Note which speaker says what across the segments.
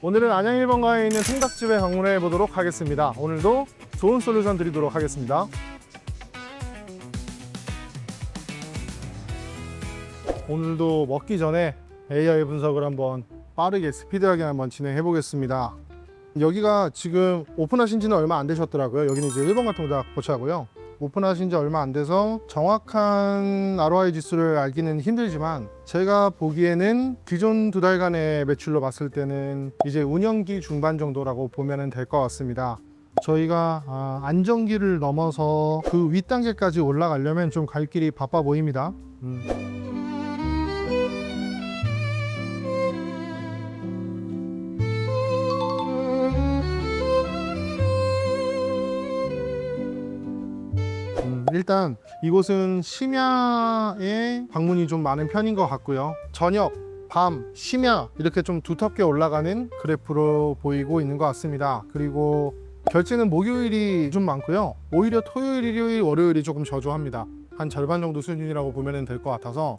Speaker 1: 오늘은 안양 1번가에 있는 통닭집에 방문해 보도록 하겠습니다. 오늘도 좋은 솔루션 드리도록 하겠습니다. 오늘도 먹기 전에 AI 분석을 한번 빠르게 스피드하게 한번 진행해 보겠습니다. 여기가 지금 오픈하신 지는 얼마 안 되셨더라고요. 여기는 이제 1번가 통닭 포차고요. 오픈하신 지 얼마 안 돼서 정확한 ROI 지수를 알기는 힘들지만 제가 보기에는 기존 두 달간의 매출로 봤을 때는 이제 운영기 중반 정도라고 보면 될 것 같습니다. 저희가 아, 안정기를 넘어서 그 윗단계까지 올라가려면 좀 갈 길이 바빠 보입니다. 음. 일단 이곳은 심야에 방문이 좀 많은 편인 것 같고요. 저녁, 밤, 심야 이렇게 좀 두텁게 올라가는 그래프로 보이고 있는 것 같습니다. 그리고 결제는 목요일이 좀 많고요. 오히려 토요일, 일요일, 월요일이 조금 저조합니다. 한 절반 정도 수준이라고 보면 될 것 같아서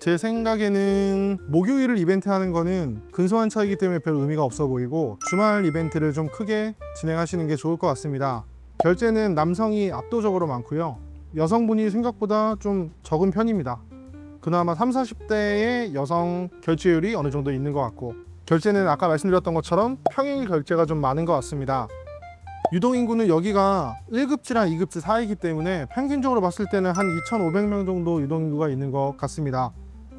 Speaker 1: 제 생각에는 목요일을 이벤트 하는 거는 근소한 차이기 때문에 별 의미가 없어 보이고 주말 이벤트를 좀 크게 진행하시는 게 좋을 것 같습니다. 결제는 남성이 압도적으로 많고요. 여성분이 생각보다 좀 적은 편입니다. 그나마 3, 40대의 여성 결제율이 어느 정도 있는 것 같고 결제는 아까 말씀드렸던 것처럼 평일 결제가 좀 많은 것 같습니다. 유동인구는 여기가 1급지랑 2급지 사이기 때문에 평균적으로 봤을 때는 한 2,500명 정도 유동인구가 있는 것 같습니다.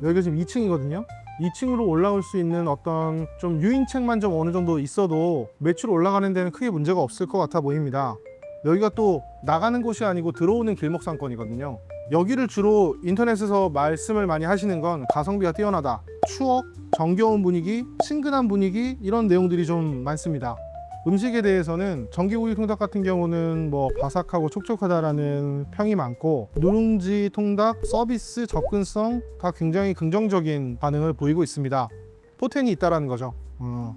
Speaker 1: 여기가 지금 2층이거든요. 2층으로 올라올 수 있는 어떤 좀 유인책만 좀 어느 정도 있어도 매출 올라가는 데는 크게 문제가 없을 것 같아 보입니다. 여기가 또 나가는 곳이 아니고 들어오는 길목상권이거든요. 여기를 주로 인터넷에서 말씀을 많이 하시는 건 가성비가 뛰어나다, 추억, 정겨운 분위기, 친근한 분위기 이런 내용들이 좀 많습니다. 음식에 대해서는 전기구이 통닭 같은 경우는 뭐 바삭하고 촉촉하다라는 평이 많고 누룽지 통닭 서비스 접근성 다 굉장히 긍정적인 반응을 보이고 있습니다. 포텐이 있다라는 거죠. 어.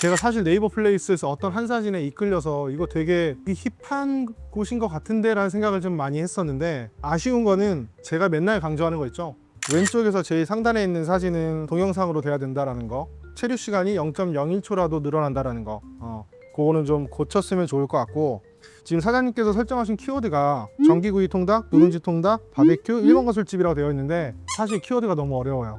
Speaker 1: 제가 사실 네이버 플레이스에서 어떤 한 사진에 이끌려서 이거 되게 힙한 곳인 것 같은데 라는 생각을 좀 많이 했었는데 아쉬운 거는 제가 맨날 강조하는 거 있죠. 왼쪽에서 제일 상단에 있는 사진은 동영상으로 돼야 된다라는 거. 체류 시간이 0.01초라도 늘어난다라는 거. 어, 그거는 좀 고쳤으면 좋을 것 같고 지금 사장님께서 설정하신 키워드가 전기구이 통닭, 누룽지 통닭, 바베큐, 일본 가술집이라고 되어 있는데 사실 키워드가 너무 어려워요.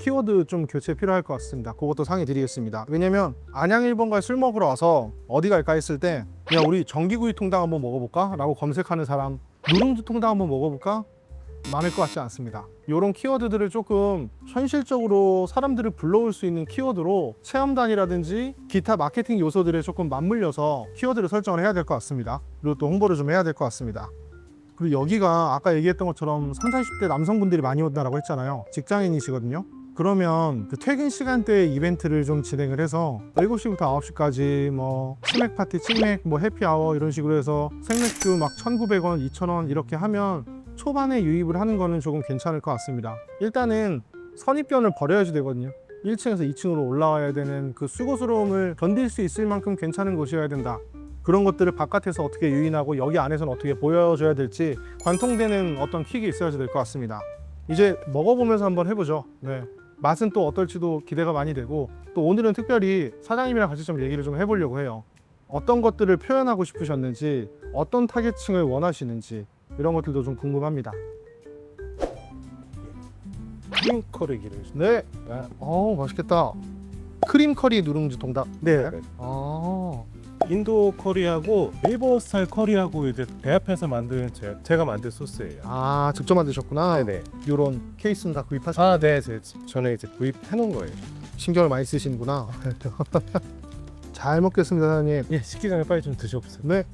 Speaker 1: 키워드 좀 교체 필요할 것 같습니다. 그것도 상의 드리겠습니다. 왜냐면 안양 1번가에 술 먹으러 와서 어디 갈까 했을 때 야 우리 전기구이 통닭 한번 먹어볼까? 라고 검색하는 사람 누룽지 통닭 한번 먹어볼까? 많을 것 같지 않습니다. 이런 키워드들을 조금 현실적으로 사람들을 불러올 수 있는 키워드로 체험단이라든지 기타 마케팅 요소들에 조금 맞물려서 키워드를 설정을 해야 될 것 같습니다. 그리고 또 홍보를 좀 해야 될 것 같습니다. 그리고 여기가 아까 얘기했던 것처럼 30, 40대 남성분들이 많이 온다라고 했잖아요. 직장인이시거든요. 그러면 그 퇴근 시간대에 이벤트를 좀 진행을 해서 7시부터 9시까지 뭐 치맥 파티, 치맥, 뭐 해피아워 이런 식으로 해서 생맥주 막 1,900원, 2,000원 이렇게 하면 초반에 유입을 하는 거는 조금 괜찮을 것 같습니다. 일단은 선입견을 버려야지 되거든요. 1층에서 2층으로 올라와야 되는 그 수고스러움을 견딜 수 있을 만큼 괜찮은 곳이어야 된다. 그런 것들을 바깥에서 어떻게 유인하고 여기 안에서는 어떻게 보여줘야 될지 관통되는 어떤 킥이 있어야지 될것 같습니다. 이제 먹어보면서 한번 해보죠. 네. 맛은 또 어떨지도 기대가 많이 되고 또 오늘은 특별히 사장님이랑 같이 좀 얘기를 좀 해보려고 해요. 어떤 것들을 표현하고 싶으셨는지 어떤 타겟층을 원하시는지 이런 것들도 좀 궁금합니다.
Speaker 2: 크림 커리기를
Speaker 1: 네. 어 맛있겠다. 크림 커리 누룽지 통닭.
Speaker 2: 네.
Speaker 1: 아.
Speaker 2: 인도 커리하고 일본 스타일 커리하고 이제 배합해서 만든 제, 제가 만든 소스예요.
Speaker 1: 아 직접 만드셨구나.
Speaker 2: 네네.
Speaker 1: 이런 케이스는 다 구입하셨.
Speaker 2: 아, 네, 제, 저는 이제 구입해 놓은 거예요.
Speaker 1: 신경을 많이 쓰시는구나. 잘 먹겠습니다, 사장님.
Speaker 2: 예, 식기 전에 빨리 좀 드셔보세요.
Speaker 1: 네.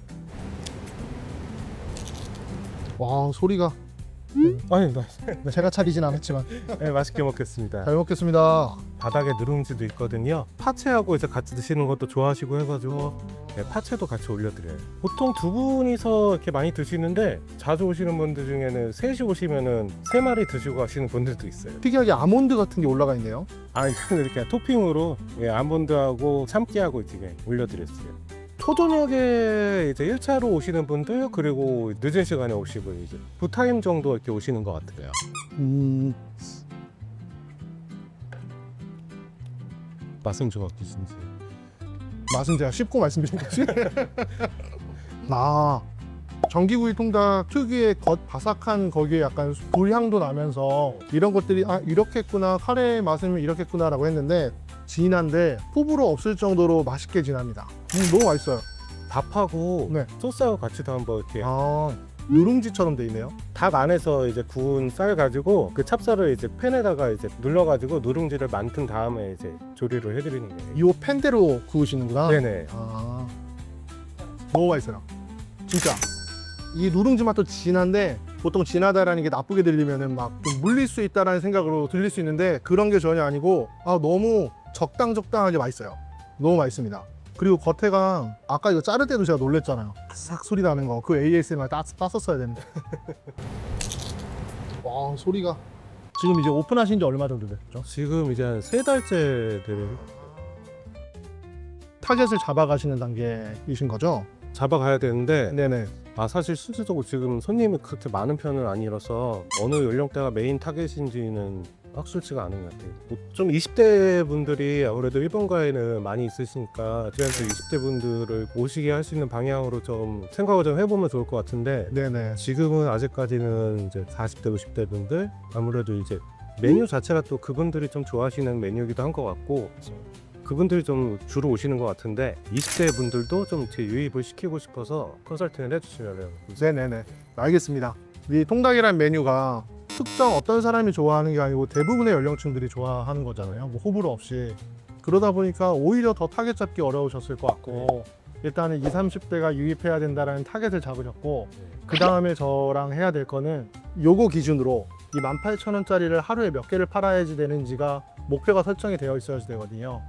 Speaker 1: 와 소리가
Speaker 2: 아니, 나,
Speaker 1: 제가 차리진 않았지만
Speaker 2: 네, 맛있게 먹겠습니다.
Speaker 1: 잘 먹겠습니다.
Speaker 2: 바닥에 누룽지도 있거든요. 파채하고 이제 같이 드시는 것도 좋아하시고 해가지고 네, 파채도 같이 올려드려요. 보통 두 분이서 이렇게 많이 드시는데 자주 오시는 분들 중에는 셋이 오시면은 세 마리 드시고 가시는 분들도 있어요.
Speaker 1: 특이하게 아몬드 같은 게 올라가 있네요.
Speaker 2: 아 이거는 이렇게 토핑으로 예, 아몬드하고 참깨하고 이렇게 올려드렸어요. 초저녁에 이제 1차로 오시는 분들 그리고 늦은 시간에 오시고 이제 두 타임 정도 이렇게 오시는 것 같아요.
Speaker 1: 음,
Speaker 2: 좀 어떠신지.
Speaker 1: 맛은 제가 씹고 말씀드린 거지. 아 전기구이 통닭 특유의 겉 바삭한 거기에 약간 불향도 나면서 이런 것들이 아 이렇게 했구나 카레 맛은 이렇게 했구나 라고 했는데 진한데 호불호 없을 정도로 맛있게 진합니다. 음, 너무 맛있어요.
Speaker 2: 밥하고
Speaker 1: 네.
Speaker 2: 소스하고 같이 도 한번 이렇게
Speaker 1: 아 누룽지처럼 돼 있네요.
Speaker 2: 닭 안에서 이제 구운 쌀 가지고 그 찹쌀을 이제 팬에다가 이제 눌러가지고 누룽지를 만든 다음에 이제 조리를 해드리는 거예요.
Speaker 1: 이 팬대로 구우시는구나.
Speaker 2: 네네.
Speaker 1: 아 너무 맛있어요. 진짜 이 누룽지 맛도 진한데 보통 진하다라는 게 나쁘게 들리면은 막좀 물릴 수 있다라는 생각으로 들릴 수 있는데 그런 게 전혀 아니고 아 너무 적당 적당하게 맛있어요. 너무 맛있습니다. 그리고 겉에가 아까 이거 자를 때도 제가 놀랬잖아요. 싹 소리 나는 거 그 ASMR 따, 땄었어야 되는데. 와 소리가 지금 이제 오픈하신 지 얼마 정도 됐죠?
Speaker 2: 지금 이제 한세 달째 들
Speaker 1: 타겟을 잡아가시는 단계이신 거죠?
Speaker 2: 잡아가야 되는데
Speaker 1: 네네.
Speaker 2: 아 사실 실질적으로 지금 손님이 그렇게 많은 편은 아니라서 어느 연령대가 메인 타겟인지는 확실치가 않은 것 같아요. 뭐 좀 20대 분들이 아무래도 일본가에는 많이 있으시니까 그래서 20대 분들을 모시게 할 수 있는 방향으로 좀 생각을 좀 해보면 좋을 것 같은데
Speaker 1: 네네.
Speaker 2: 지금은 아직까지는 이제 40대 50대 분들 아무래도 이제 메뉴 자체가 또 그분들이 좀 좋아하시는 메뉴이기도 한 것 같고 그분들이 좀 주로 오시는 것 같은데 20대 분들도 좀 제 유입을 시키고 싶어서 컨설팅을 해주시면
Speaker 1: 네네네. 알겠습니다. 이 통닭이란 메뉴가 특정 어떤 사람이 좋아하는 게 아니고 대부분의 연령층들이 좋아하는 거잖아요. 뭐 호불호 없이. 그러다 보니까 오히려 더 타겟 잡기 어려우셨을 것 같고 일단은 20, 30대가 유입해야 된다라는 타겟을 잡으셨고 그 다음에 저랑 해야 될 거는 요거 기준으로 이 18,000원짜리를 하루에 몇 개를 팔아야지 되는지가 목표가 설정이 되어 있어야 되거든요.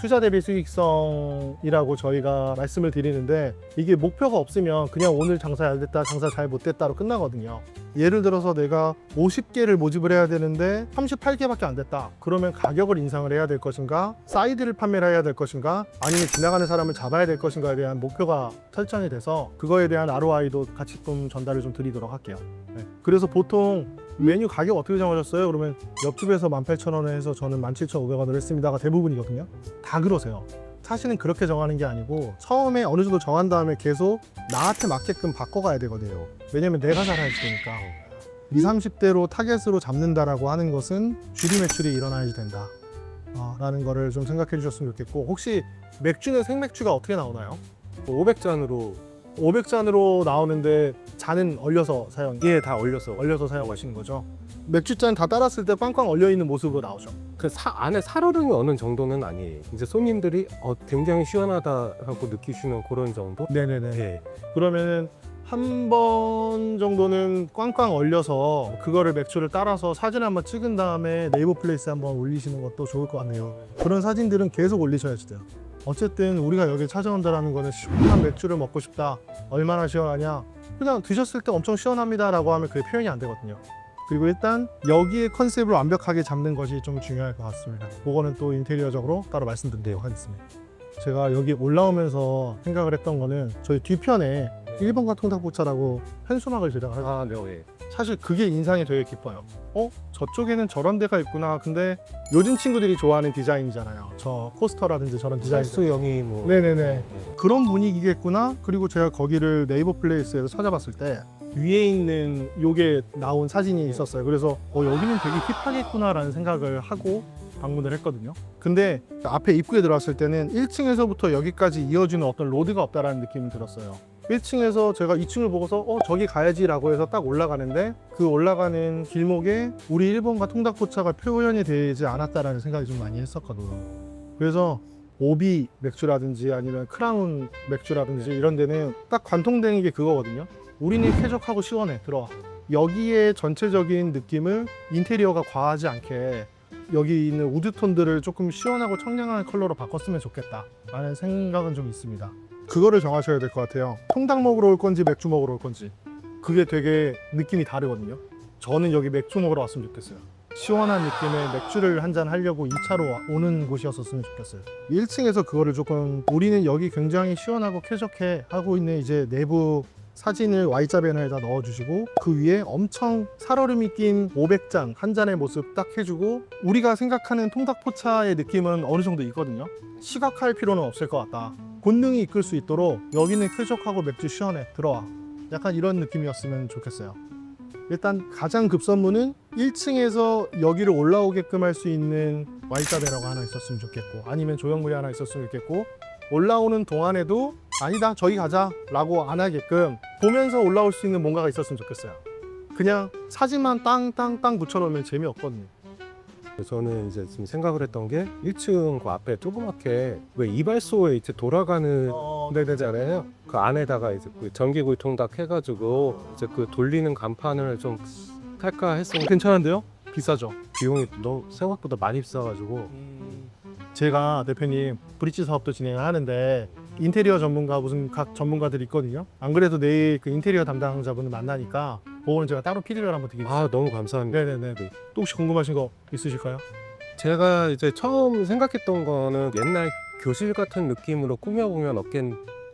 Speaker 1: 투자 대비 수익성이라고 저희가 말씀을 드리는데 이게 목표가 없으면 그냥 오늘 장사 잘 됐다, 장사 잘 못 됐다로 끝나거든요. 예를 들어서 내가 50개를 모집을 해야 되는데 38개밖에 안 됐다. 그러면 가격을 인상을 해야 될 것인가? 사이드를 판매를 해야 될 것인가? 아니면 지나가는 사람을 잡아야 될 것인가에 대한 목표가 설정이 돼서 그거에 대한 ROI도 같이 좀 전달을 좀 드리도록 할게요. 네. 그래서 보통 메뉴 가격 어떻게 정하셨어요? 그러면 옆집에서 18,000원에 해서 저는 17,500원을 했습니다가 대부분이거든요. 다 그러세요. 사실은 그렇게 정하는 게 아니고 처음에 어느 정도 정한 다음에 계속 나한테 맞게끔 바꿔가야 되거든요. 왜냐면 내가 살아야지 되니까. 20, 30대로 타겟으로 잡는다라고 하는 것은 주류 매출이 일어나야지 된다. 어, 라는 거를 좀 생각해 주셨으면 좋겠고 혹시 맥주는 생맥주가 어떻게 나오나요?
Speaker 2: 500잔으로
Speaker 1: 500잔으로 나오는데 잔은 얼려서 사용,
Speaker 2: 예다 올려서
Speaker 1: 얼려서 사용하시는 거죠. 맥주잔 다 따랐을 때 꽝꽝 얼려 있는 모습으로 나오죠.
Speaker 2: 그 사, 안에 살얼음이 어느 정도는 아니에요. 이제 손님들이 어, 굉장히 시원하다 하고 느끼시는 그런 정도?
Speaker 1: 네네네.
Speaker 2: 예.
Speaker 1: 그러면은 한 번 정도는 꽝꽝 얼려서 그거를 맥주를 따라서 사진 한번 찍은 다음에 네이버 플레이스 한번 올리시는 것도 좋을 것 같네요. 그런 사진들은 계속 올리셔야지 돼요. 어쨌든 우리가 여기 찾아온다라는 거는 시원한 맥주를 먹고 싶다. 얼마나 시원하냐? 그냥 드셨을 때 엄청 시원합니다라고 하면 그게 표현이 안 되거든요. 그리고 일단 여기에 컨셉을 완벽하게 잡는 것이 좀 중요할 것 같습니다. 그거는 또 인테리어적으로 따로 말씀드리도록 하겠습니다. 제가 여기 올라오면서 생각을 했던 거는 저희 뒤편에 1번가 통닭포차라고 현수막을 제작을
Speaker 2: 아, 네. 예.
Speaker 1: 사실 그게 인상이 되게 깊어요. 어? 저쪽에는 저런 데가 있구나. 근데 요즘 친구들이 좋아하는 디자인이잖아요. 저 코스터라든지 저런 디자인.
Speaker 2: 쌀수영이 뭐
Speaker 1: 네네네. 그런 분위기겠구나. 그리고 제가 거기를 네이버 플레이스에서 찾아봤을 때 위에 있는 요게 나온 사진이 있었어요. 그래서 어, 여기는 되게 힙하겠구나라는 생각을 하고 방문을 했거든요. 근데 앞에 입구에 들어왔을 때는 1층에서부터 여기까지 이어지는 어떤 로드가 없다라는 느낌이 들었어요. 1층에서 제가 2층을 보고서 어 저기 가야지 라고 해서 딱 올라가는데 그 올라가는 길목에 우리 일본과 통닭포차가 표현이 되지 않았다라는 생각이 좀 많이 했었거든요. 그래서 오비 맥주라든지 아니면 크라운 맥주라든지 이런 데는 딱 관통되는 게 그거거든요. 우리는 쾌적하고 시원해 들어와. 여기에 전체적인 느낌을 인테리어가 과하지 않게 여기 있는 우드톤들을 조금 시원하고 청량한 컬러로 바꿨으면 좋겠다 라는 생각은 좀 있습니다 그거를 정하셔야 될 것 같아요. 통닭 먹으러 올 건지 맥주 먹으러 올 건지. 그게 되게 느낌이 다르거든요. 저는 여기 맥주 먹으러 왔으면 좋겠어요. 시원한 느낌의 맥주를 한 잔 하려고 2차로 오는 곳이었었으면 좋겠어요. 1층에서 그거를 조금 우리는 여기 굉장히 시원하고 쾌적해 하고 있는 이제 내부 사진을 Y자 배너에다 넣어주시고 그 위에 엄청 살얼음이 낀 500잔 한 잔의 모습 딱 해주고 우리가 생각하는 통닭포차의 느낌은 어느 정도 있거든요. 시각할 필요는 없을 것 같다 본능이 이끌 수 있도록 여기는 쾌적하고 맥주 시원해. 들어와. 약간 이런 느낌이었으면 좋겠어요. 일단 가장 급선무는 1층에서 여기를 올라오게끔 할 수 있는 Y자배라고 하나 있었으면 좋겠고 아니면 조형물이 하나 있었으면 좋겠고 올라오는 동안에도 아니다 저기 가자 라고 안 하게끔 보면서 올라올 수 있는 뭔가가 있었으면 좋겠어요. 그냥 사진만 땅땅땅 붙여놓으면 재미없거든요
Speaker 2: 저는 이제 지금 생각을 했던 게 1층 그 앞에 조그맣게 왜 이발소에 이제 돌아가는 데잖아요. 그 안에다가 이제 그 전기구이 통닭 해가지고 이제 그 돌리는 간판을 좀 할까 했었는데
Speaker 1: 괜찮은데요? 비싸죠
Speaker 2: 비용이 너무 생각보다 많이 비싸가지고
Speaker 1: 제가 대표님 브릿지 사업도 진행을 하는데 인테리어 전문가 무슨 각 전문가들이 있거든요. 안 그래도 내일 그 인테리어 담당자분을 만나니까 그거는 제가 따로 피드를 한번 드리겠습니다.
Speaker 2: 아 너무 감사합니다.
Speaker 1: 네네 네. 또 혹시 궁금하신 거 있으실까요?
Speaker 2: 제가 이제 처음 생각했던 거는 옛날 교실 같은 느낌으로 꾸며보면 어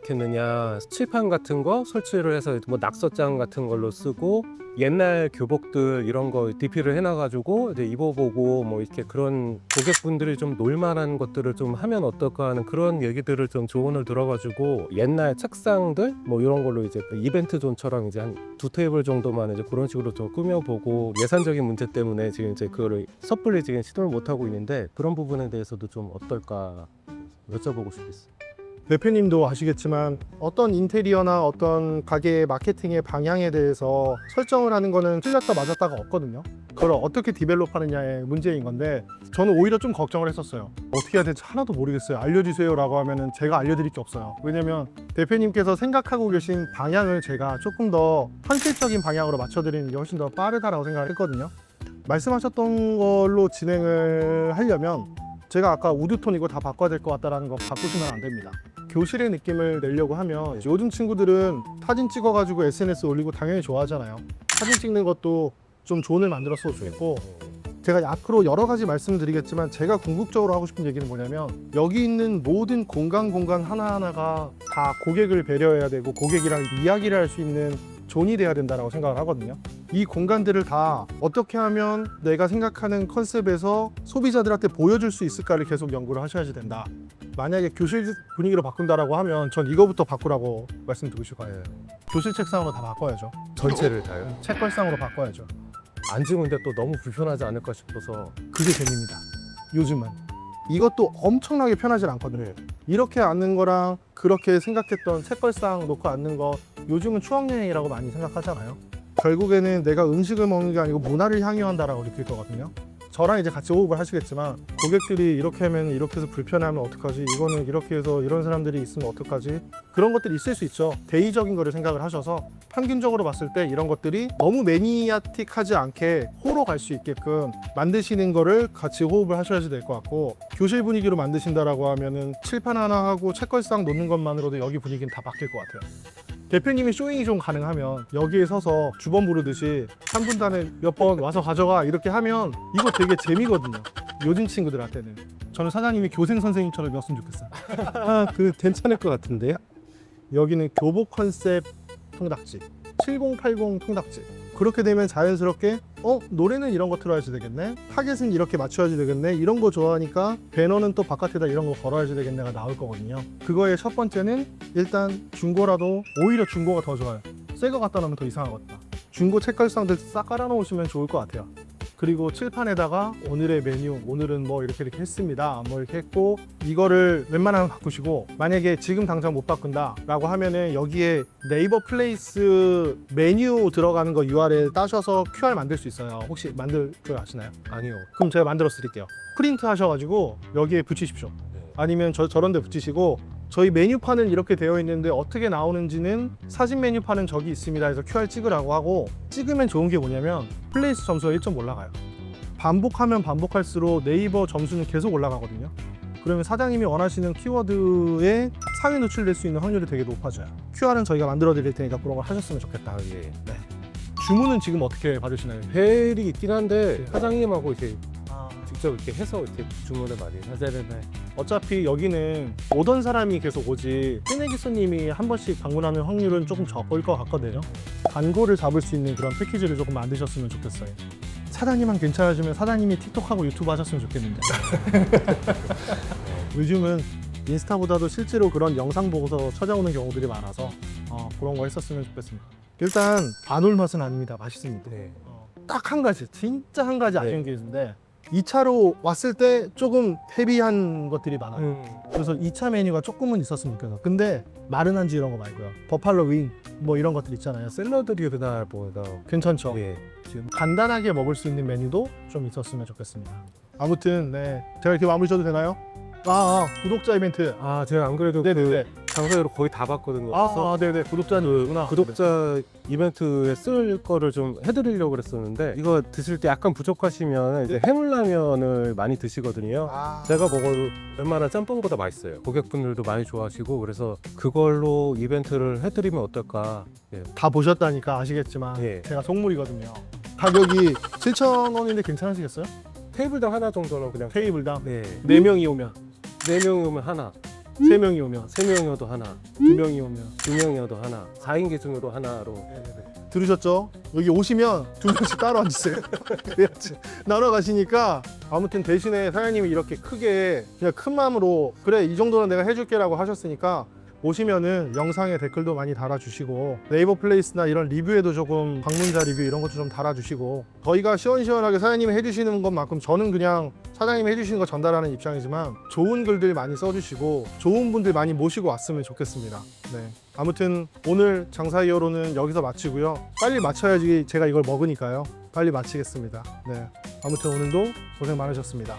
Speaker 2: 떻겠느냐 칠판 같은 거 설치를 해서 뭐 낙서장 같은 걸로 쓰고 옛날 교복들 이런 거 DP를 해놔가지고 이제 입어보고 뭐 이렇게 그런 고객분들이 좀 놀만한 것들을 좀 하면 어떨까 하는 그런 얘기들을 좀 조언을 들어가지고 옛날 책상들 뭐 이런 걸로 이제 이벤트 존처럼 이제 한 두 테이블 정도만 이제 그런 식으로 좀 꾸며보고 예산적인 문제 때문에 지금 이제 그거를 섣불리 지금 시도를 못 하고 있는데 그런 부분에 대해서도 좀 어떨까 여쭤보고 싶겠어요.
Speaker 1: 대표님도 아시겠지만 어떤 인테리어나 어떤 가게의 마케팅의 방향에 대해서 설정을 하는 거는 틀렸다 맞았다가 없거든요. 그걸 어떻게 디벨롭 하느냐의 문제인 건데 저는 오히려 좀 걱정을 했었어요. 어떻게 해야 될지 하나도 모르겠어요. 알려주세요라고 하면은 제가 알려드릴 게 없어요. 왜냐면 대표님께서 생각하고 계신 방향을 제가 조금 더 현실적인 방향으로 맞춰드리는 게 훨씬 더 빠르다라고 생각을 했거든요. 말씀하셨던 걸로 진행을 하려면 제가 아까 우드톤 이거 다 바꿔야 될 것 같다라는 거 바꾸시면 안 됩니다. 교실의 느낌을 내려고 하면 요즘 친구들은 사진 찍어가지고 SNS 올리고 당연히 좋아하잖아요. 사진 찍는 것도 좀 존을 만들었으면 좋겠고 제가 앞으로 여러 가지 말씀드리겠지만 제가 궁극적으로 하고 싶은 얘기는 뭐냐면 여기 있는 모든 공간 공간 하나하나가 다 고객을 배려해야 되고 고객이랑 이야기를 할 수 있는 존이 돼야 된다고 생각을 하거든요. 이 공간들을 다 어떻게 하면 내가 생각하는 컨셉에서 소비자들한테 보여줄 수 있을까를 계속 연구를 하셔야지 된다. 만약에 교실 분위기로 바꾼다라고 하면 전 이거부터 바꾸라고 말씀드리고 싶어요. 교실 책상으로 다 바꿔야죠.
Speaker 2: 전체를 다요?
Speaker 1: 책걸상으로 바꿔야죠.
Speaker 2: 앉으면 근데 또 너무 불편하지 않을까 싶어서
Speaker 1: 그게 재미입니다. 요즘은 이것도 엄청나게 편하지 않거든요. 이렇게 앉는 거랑 그렇게 생각했던 책걸상 놓고 앉는 거 요즘은 추억 여행이라고 많이 생각하잖아요. 결국에는 내가 음식을 먹는 게 아니고 문화를 향유한다라고 느낄 거거든요. 저랑 이제 같이 호흡을 하시겠지만 고객들이 이렇게 하면 이렇게 해서 불편하면 어떡하지? 이거는 이렇게 해서 이런 사람들이 있으면 어떡하지? 그런 것들이 있을 수 있죠. 대의적인 거를 생각을 하셔서 평균적으로 봤을 때 이런 것들이 너무 매니아틱하지 않게 호로 갈수 있게끔 만드시는 거를 같이 호흡을 하셔야지 될 것 같고 교실 분위기로 만드신다라고 하면은 칠판 하나 하고 책걸상 놓는 것만으로도 여기 분위기는 다 바뀔 것 같아요. 대표님이 쇼잉이 좀 가능하면 여기에 서서 주번 부르듯이 한 분단에 몇 번 와서 가져가 이렇게 하면 이거 되게 재미거든요. 요즘 친구들한테는. 저는 사장님이 교생 선생님처럼 였으면 좋겠어요.
Speaker 2: 아 그 괜찮을 것 같은데요?
Speaker 1: 여기는 교복 컨셉 통닭집 7080 통닭집 그렇게 되면 자연스럽게 어 노래는 이런 거 틀어야지 되겠네? 타겟은 이렇게 맞춰야지 되겠네? 이런 거 좋아하니까 배너는 또 바깥에다 이런 거 걸어야지 되겠네가 나올 거거든요. 그거의 첫 번째는 일단 중고라도 오히려 중고가 더 좋아요. 새 거 갖다 놓으면 더 이상하거든요 중고 책걸상들 싹 깔아 놓으시면 좋을 것 같아요 그리고 칠판에다가 오늘의 메뉴 오늘은 뭐 이렇게 이렇게 했습니다 뭐 이렇게 했고 이거를 웬만하면 바꾸시고 만약에 지금 당장 못 바꾼다 라고 하면은 여기에 네이버 플레이스 메뉴 들어가는 거 URL 따셔서 QR 만들 수 있어요 혹시 만들 줄 아시나요?
Speaker 2: 아니요.
Speaker 1: 그럼 제가 만들어 드릴게요 프린트 하셔가지고 여기에 붙이십시오
Speaker 2: 네.
Speaker 1: 아니면 저, 저런 데 붙이시고 저희 메뉴판은 이렇게 되어 있는데 어떻게 나오는지는 사진 메뉴판은 저기 있습니다. 해서 QR 찍으라고 하고 찍으면 좋은 게 뭐냐면 플레이스 점수가 1점 올라가요. 반복하면 반복할수록 네이버 점수는 계속 올라가거든요. 그러면 사장님이 원하시는 키워드에 상위 노출될 수 있는 확률이 되게 높아져요. QR은 저희가 만들어 드릴 테니까 그런 걸 하셨으면 좋겠다.
Speaker 2: 아 예.
Speaker 1: 주문은 지금 어떻게 받으시나요?
Speaker 2: 벨이 있긴 한데 사장님하고 이렇게 직접 이렇게 해서 이렇게 주문을 많이 하자는데
Speaker 1: 어차피 여기는 오던 사람이 계속 오지 새내기 손님이 한 번씩 방문하는 확률은 조금 적을 것 같거든요 단골을 잡을 수 있는 그런 패키지를 조금 만드셨으면 좋겠어요 사장님만 괜찮아지면 사장님이 틱톡하고 유튜브 하셨으면 좋겠는데 요즘은 인스타보다도 실제로 그런 영상 보고서 찾아오는 경우들이 많아서 어, 그런 거 했었으면 좋겠습니다. 일단 안 올 맛은 아닙니다. 맛있습니다.
Speaker 2: 네.
Speaker 1: 딱 한 가지, 진짜 한 가지
Speaker 2: 네.
Speaker 1: 아쉬운 게 있는데 2차로 왔을 때 조금 헤비한 것들이 많아요.
Speaker 2: 음.
Speaker 1: 그래서 2차 메뉴가 조금은 있었으면 좋겠어. 근데 마른 한지 이런 거 말고요. 버팔로 윙 뭐 이런 것들 있잖아요.
Speaker 2: 샐러드류보다 보다
Speaker 1: 괜찮죠.
Speaker 2: 예.
Speaker 1: 지금 간단하게 먹을 수 있는 메뉴도 좀 있었으면 좋겠습니다. 아무튼 네 제가 이렇게 마무리 줘도 되나요? 아, 아 구독자 이벤트.
Speaker 2: 아 제가 안 그래도
Speaker 1: 네네네.
Speaker 2: 그 장사로 거의 다 봤거든요.
Speaker 1: 아,
Speaker 2: 그래서
Speaker 1: 아 네네 구독자구나.
Speaker 2: 구독자 이벤트에 쓸 거를 좀 해드리려고 그랬었는데 이거 드실 때 약간 부족하시면 이제 해물라면을 많이 드시거든요.
Speaker 1: 아,
Speaker 2: 제가 먹어도 웬만한 짬뽕보다 맛있어요. 고객분들도 많이 좋아하시고 그래서 그걸로 이벤트를 해드리면 어떨까? 예.
Speaker 1: 다 보셨다니까 아시겠지만
Speaker 2: 예.
Speaker 1: 제가 속물이거든요. 가격이 7,000원인데 괜찮으시겠어요?
Speaker 2: 테이블당 하나 정도는 그냥
Speaker 1: 테이블당
Speaker 2: 네.
Speaker 1: 네 명이 오면
Speaker 2: 네 명이 오면 하나,
Speaker 1: 세 명이 오면
Speaker 2: 세 명이어도 하나,
Speaker 1: 두 명이 오면
Speaker 2: 두 명이어도 하나, 4인 기준으로 하나로
Speaker 1: 들으셨죠? 여기 오시면 두 명씩 따로 앉으세요. 그래야지 나눠 가시니까 아무튼 대신에 사장님이 이렇게 크게 그냥 큰 마음으로 그래 이 정도는 내가 해줄게라고 하셨으니까 오시면은 영상에 댓글도 많이 달아주시고 네이버 플레이스나 이런 리뷰에도 조금 방문자 리뷰 이런 것도 좀 달아주시고 저희가 시원시원하게 사장님이 해주시는 것만큼 저는 그냥 사장님이 해주시는 거 전달하는 입장이지만 좋은 글들 많이 써주시고 좋은 분들 많이 모시고 왔으면 좋겠습니다. 네. 아무튼 오늘 장사 이어로는 여기서 마치고요. 빨리 마쳐야지 제가 이걸 먹으니까요. 빨리 마치겠습니다. 네. 아무튼 오늘도 고생 많으셨습니다.